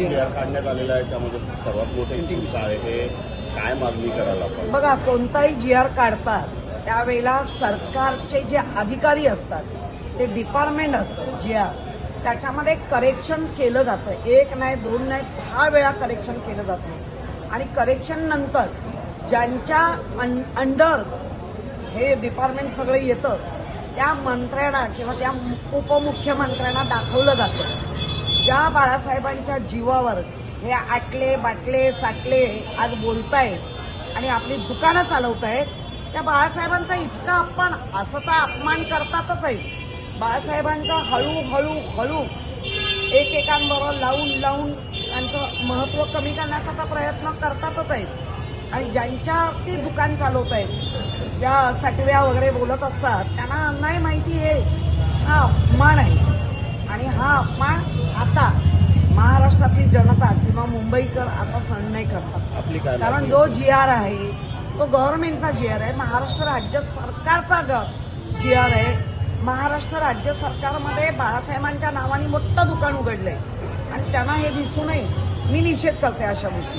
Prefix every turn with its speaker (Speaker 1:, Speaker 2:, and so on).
Speaker 1: जी.
Speaker 2: जी R काढण्यात आलेला आहे त्यामध्ये सर्वात मोठे आहे हे काय मागणी करायला आपण?
Speaker 3: बघा कोणताही जी आर काढतात त्यावेळेला सरकारचे जे अधिकारी असतात ते डिपार्टमेंट असतं जी आर. त्याच्यामध्ये करेक्शन केलं जातं. एक नाही दोन नाही दहा वेळा करेक्शन केलं जातं. आणि करेक्शन नंतर ज्यांच्या अं- अंडर हे डिपार्टमेंट सगळं येतं त्या मंत्र्यांना किंवा त्या उपमुख्यमंत्र्यांना दाखवलं जातं. ज्या बाळासाहेबांच्या जीवावर हे आटले बाटले साटले आज बोलतायत आणि आपली दुकानं चालवतायत त्या बाळासाहेबांचा इतका अपमान असं तर अपमान करतातच आहे बाळासाहेबांचा हळूहळू हळू एकेकांबरोबर लावून लावून त्यांचं महत्त्व कमी करण्याचा तर प्रयत्न करतातच आहेत. आणि ज्यांच्यावरती दुकान चालवत आहेत ज्या सटव्या वगैरे बोलत असतात त्यांना नाही माहिती आहे हा अपमान आहे. आणि हा अपमान आता महाराष्ट्रातली जनता किंवा मुंबईकर आता सहन नाही करतात. कारण जो? जी आर आहे तो गव्हर्नमेंटचा जी आर आहे महाराष्ट्र राज्य सरकारचा जी आर आहे. महाराष्ट्र राज्य सरकारमध्ये बाळासाहेबांच्या नावाने मोठं दुकान उघडलंय. आणि त्यांना हे दिसू नये मी निषेध करते अशा गोष्टी